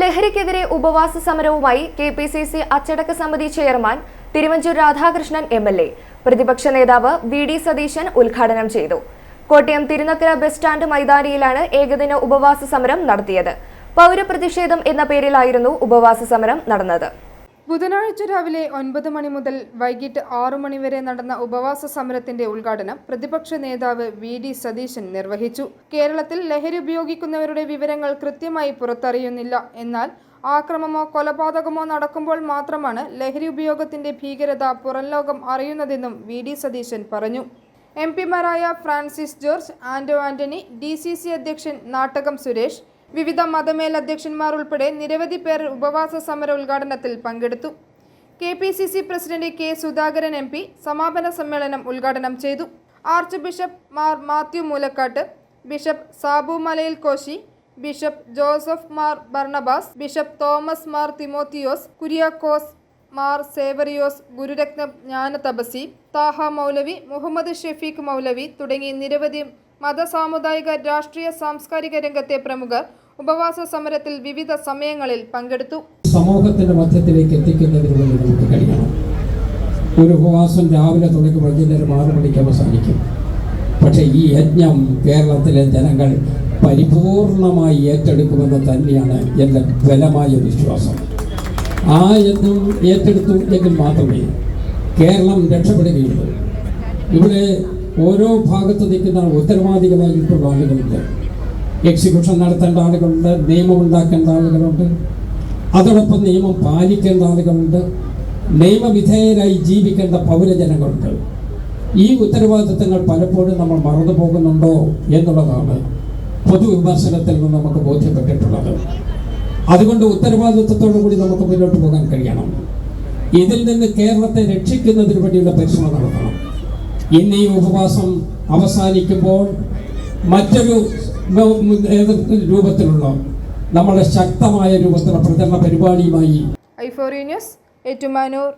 ലഹരിക്കെതിരെ ഉപവാസ സമരവുമായി കെ പി സി സി അച്ചടക്ക സമിതി chairman Thiruvanchoor Radhakrishnan M L A. പ്രതിപക്ഷ നേതാവ് വി ഡി സതീശൻ ഉദ്ഘാടനം ചെയ്തു. കോട്ടയം തിരുനക്കര ബസ് സ്റ്റാൻഡ് മൈതാനിയിലാണ് ഏകദിന ഉപവാസ സമരം നടത്തിയത്. പൗരപ്രതിഷേധം എന്ന പേരിലായിരുന്നു ഉപവാസ സമരം നടന്നത്. ബുധനാഴ്ച രാവിലെ ഒൻപത് മണി മുതൽ വൈകിട്ട് ആറു മണിവരെ നടന്ന ഉപവാസ സമരത്തിന്റെ ഉദ്ഘാടനം പ്രതിപക്ഷ നേതാവ് വി ഡി സതീശൻ നിർവഹിച്ചു. കേരളത്തിൽ ലഹരി ഉപയോഗിക്കുന്നവരുടെ വിവരങ്ങൾ കൃത്യമായി പുറത്തറിയുന്നില്ല. എന്നാൽ ആക്രമമോ കൊലപാതകമോ നടക്കുമ്പോൾ മാത്രമാണ് ലഹരി ഉപയോഗത്തിന്റെ ഭീകരത പുറംലോകം അറിയുന്നതെന്നും വി ഡി സതീശൻ പറഞ്ഞു. M പിമാരായ Francis George Anto Antony D C C അധ്യക്ഷൻ നാട്ടകം സുരേഷ് വിവിധ മതമേലധ്യക്ഷന്മാർ ഉൾപ്പെടെ നിരവധി പേർ ഉപവാസ സമര ഉദ്ഘാടനത്തിൽ പങ്കെടുത്തു. K P C C president K Sudhakaran M P സമാപന സമ്മേളനം ഉദ്ഘാടനം ചെയ്തു. Archbishop Mar Mathew Moolakkattu bishop Sabu Malayil Koshy bishop Joseph Mar Barnabas bishop Thomas Mar Timotheos Kuriakose Mar Severios Gururatnam Jnanathapaswi Thaha Maulavi Muhammad Shafeeq Maulavi തുടങ്ങി നിരവധി മത സാമുദായിക രാഷ്ട്രീയ സാംസ്കാരിക രംഗത്തെ പ്രമുഖർ ഉപവാസ സമരത്തിൽ വിവിധ സമയങ്ങളിൽ പങ്കെടുത്തു. സമൂഹത്തിന്റെ മധ്യത്തിലേക്ക് എത്തിക്കുന്നതിനുള്ള നമുക്ക് കഴിയണം ഒരു ഉപവാസം രാവിലെ തുടങ്ങി വൈകുന്നേരം ആറ് മണിക്ക് അവസാനിക്കും. പക്ഷേ ഈ യജ്ഞം കേരളത്തിലെ ജനങ്ങൾ പരിപൂർണമായി ഏറ്റെടുക്കുമെന്ന് തന്നെയാണ് എന്റെ ബലമായ വിശ്വാസം. ആ യജ്ഞം ഏറ്റെടുത്തു എങ്കിൽ മാത്രമേ കേരളം രക്ഷപ്പെടുകയുള്ളൂ. ഇവിടെ ഓരോ ഭാഗത്ത് നിൽക്കുന്ന ഉത്തരവാദികളായിട്ടുള്ള ആളുകളുണ്ട്. എക്സിക്യൂഷൻ നടത്തേണ്ട ആളുകളുണ്ട് നിയമം ഉണ്ടാക്കേണ്ട ആളുകളുണ്ട്. അതോടൊപ്പം നിയമം പാലിക്കേണ്ട ആളുകളുണ്ട്. നിയമവിധേയരായി ജീവിക്കേണ്ട പൗരജനങ്ങളുണ്ട്. ഈ ഉത്തരവാദിത്തങ്ങൾ പലപ്പോഴും നമ്മൾ മറന്നു പോകുന്നുണ്ടോ എന്നുള്ളതാണ് പൊതുവിമർശനത്തിൽ നിന്ന് നമുക്ക് ബോധ്യപ്പെട്ടിട്ടുള്ളത്. അതുകൊണ്ട് ഉത്തരവാദിത്വത്തോടു കൂടി നമുക്ക് മുന്നോട്ട് പോകാൻ കഴിയണം. ഇതിൽ നിന്ന് കേരളത്തെ രക്ഷിക്കുന്നതിന് വേണ്ടിയുള്ള പരിശ്രമം നടത്തണം. ഇന്ന് ഈ ഉപവാസം അവസാനിക്കുമ്പോൾ മറ്റൊരു രൂപത്തിലുള്ള നമ്മുടെ ശക്തമായ രൂപത്തിലുള്ള പ്രചരണ പരിപാടിയുമായി ഐഫോറി ന്യൂസ് ഏറ്റുമാനൂർ.